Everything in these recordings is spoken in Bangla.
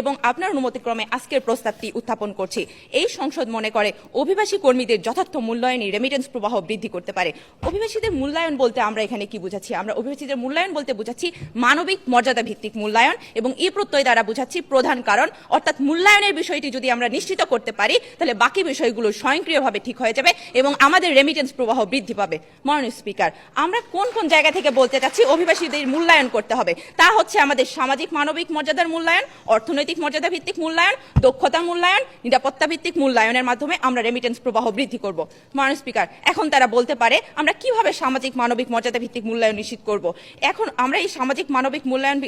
এবং আপনার অনুমতিক্রমে আজকের প্রস্তাবটি উত্থাপন করছি। এই সংসদ মনে করে, অভিবাসী কর্মীদের যথার্থ মূল্যায়নই রেমিটেন্স প্রবাহ বৃদ্ধি করতে পারে। অভিবাসীদের মূল্যায়ন বলতে আমরা এখানে কি বুঝাচ্ছি? আমরা অভিবাসীদের মূল্যায়ন বলতে বুঝাচ্ছি মানবিক মর্যাদা ভিত্তিক মূল্যায়ন এবং এই প্রত্যয় দ্বারা বুঝাচ্ছি প্রধান কারণ। অর্থাৎ মূল্যায়নের বিষয়টি যদি আমরা নিশ্চিত করতে পারি, তাহলে বাকি বিষয়গুলো স্বয়ংক্রিয়ভাবে ঠিক হয়ে যাবে এবং আমাদের রেমিটেন্স প্রবাহ বৃদ্ধি পাবে। মাননীয় স্পিকার আমরা কোন কোন জায়গা থেকে বলতে চাচ্ছি অভিবাসীদের মূল্যায়ন করতে হবে? তা হচ্ছে আমাদের সামাজিক মানবিক মর্যাদার মূল্যায়ন, অর্থনৈতিক মর্যাদা ভিত্তিক মূল্যায়ন, দক্ষতা মূল্যায়ন নিরাপত্তা ভিত্তিক মূল্যায়নের মাধ্যমে আমরা রেমিটেন্স প্রবাহ বৃদ্ধি করব। মাননীয় স্পিকার এখন তারা বলতে পারে, আমরা কীভাবে সামাজিক মানবিক মর্যাদা ভিত্তিক মূল্যায়ন নিশ্চিত করব? এখন আমরা এই সামাজিক মানবিক মূল্যায়ন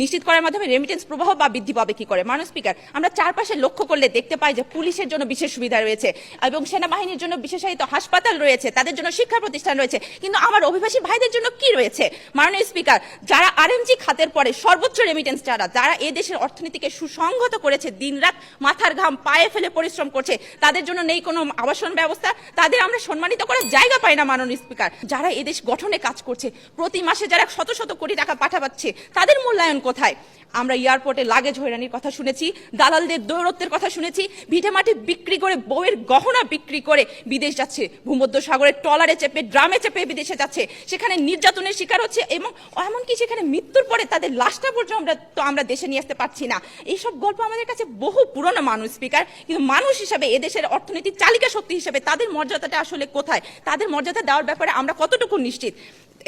নিশ্চিত করার মাধ্যমে রেমিটেন্স প্রবাহ বা বৃদ্ধি পাবে কি করে? মাননীয় স্পিকার আমরা চারপাশে লক্ষ্য করলে দেখতে পাই যে পুলিশের জন্য বিশেষ সুবিধা রয়েছে এবং সেনাবাহিনীর জন্য বিশেষায়িত হাসপাতাল রয়েছে, তাদের জন্য শিক্ষা প্রতিষ্ঠান রয়েছে, কিন্তু আমার অভিবাসী ভাইদের জন্য কি রয়েছে? মাননীয় স্পিকার যারা আরএমজি খাতের পরে সর্বোচ্চ রেমিটেন্স যারা যারা এই দেশের অর্থনীতিকে সুসংহত করেছে, দিনরাত মাথার ঘাম, পায়ে ফেলে পরিশ্রম করছে। তাদের জন্য নেই কোনো আবাসন ব্যবস্থা, তাদের আমরা সম্মানিত করার জায়গা পাই না মাননীয় স্পিকার। যারা এদেশ গঠনে কাজ করছে, প্রতি মাসে যারা শত শত কোটি টাকা পাঠাচ্ছে, তাদের মূল্যায়ন কোথায়? আমরা এয়ারপোর্টে লাগেজ হয়রানির কথা শুনেছি, দালালদের দৌরত্বের কথা শুনেছি, ভিটে মাটি বিক্রি করে, বউয়ের গহনা বিক্রি করে বিদেশ যাচ্ছে। ভূমধ্য সাগরের টলারে চেপে, ড্রামে চেপে বিদেশে যাচ্ছে। সেখানে নির্যাতনের শিকার হচ্ছে এবং এমনকি সেখানে মৃত্যুর পরে তাদের লাশটা পর্যন্ত আমরা তো আমরা দেশে নিয়ে আসতে পারছি না। এইসব গল্প আমাদের কাছে বহু পুরনো মানুষ, স্পিকার। কিন্তু মানুষ হিসাবে এদেশের অর্থনীতির চালিকা শক্তি হিসেবে তাদের মর্যাদাটা আসলে কোথায়? তাদের মর্যাদা দেওয়ার ব্যাপারে আমরা কতটুকু নিশ্চিত?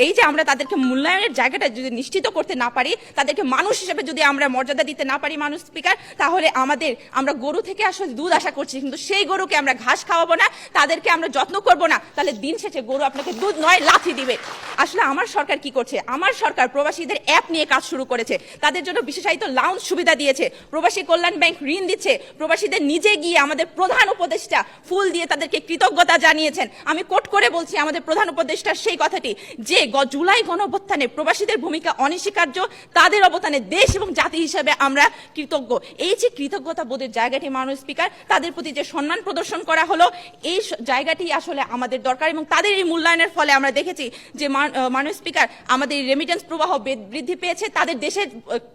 এই যে আমরা তাদেরকে মূল্যায়নের জায়গাটা যদি নিশ্চিত করতে না পারি, তাদেরকে মানুষ হিসেবে যদি আমরা মর্যাদা দিতে না পারি মানুষ স্পিকার তাহলে আমাদের, আমরা গরু থেকে আসলে দুধ আশা করছি, কিন্তু সেই গরুকে আমরা ঘাস খাওয়াবো না, তাদেরকে আমরা যত্ন করব না। তাহলে দিন শেষে গরু আপনাকে দুধ নয়, লাথি দিবে। আসলে আমার সরকার কি করছে? আমার সরকার প্রবাসীদের অ্যাপ নিয়ে কাজ শুরু করেছে। তাদের জন্য বিশেষায়িত লাউঞ্জ সুবিধা দিয়েছে। প্রবাসী কল্যাণ ব্যাংক ঋণ দিচ্ছে। প্রবাসীদের নিজে গিয়ে আমাদের প্রধান উপদেষ্টা ফুল দিয়ে তাদেরকে কৃতজ্ঞতা জানিয়েছেন। আমি কোট করে বলছি, আমাদের প্রধান উপদেষ্টার সেই কথাটি, যে জুলাই গণঅভ্যুত্থানে প্রবাসীদের ভূমিকা অনস্বীকার্য। তাদের অবদানে দেশ এবং জাতি হিসাবে আমরা কৃতজ্ঞ। এই যে কৃতজ্ঞতা বোধের জায়গাটি, মাননীয় স্পিকার, তাদের প্রতি যে সম্মান প্রদর্শন করা হলো, এই জায়গাটি আসলে আমাদের দরকার এবং তাদের এই মূল্যায়নের ফলে আমরা দেখেছি যে মান- মাননীয় স্পিকার, আমাদের রেমিটেন্স প্রবাহ বৃদ্ধি পেয়েছে, তাদের দেশের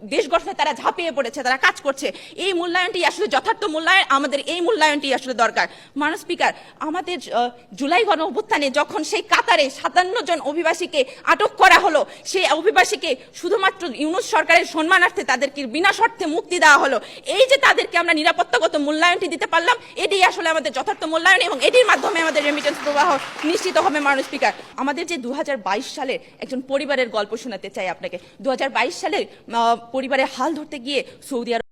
দেশ গঠনে তারা ঝাঁপিয়ে পড়েছে, তারা কাজ করছে। এই মূল্যায়নটি আসলে যথার্থ মূল্যায়ন, আমাদের এই মূল্যায়নটি আসলে দরকার। মাননীয় স্পিকার, আমাদের জুলাই গণ অভ্যুত্থানে যখন সেই কাতারে সাতান্ন জন অভিবাসীকে আটক করা হলো। সেই অভিবাসীকে শুধুমাত্র ইউনুস সরকারের সম্মানার্থে তাদেরকে বিনা শর্তে মুক্তি দেওয়া হলো। এই যে তাদেরকে আমরা নিরাপত্তাগত মূল্যায়নটি দিতে পারলাম, এটি আসলে আমাদের যথার্থ মূল্যায়ন এবং এটির মাধ্যমে আমাদের রেমিটেন্স প্রবাহ নিশ্চিত হবে মাননীয় স্পিকার আমাদের যে দু হাজার বাইশ সালের একজন পরিবারের গল্প শোনাতে চাই আপনাকে। দু হাজার বাইশ সালের পরিবারের হাল ধরতে গিয়ে সৌদি আরব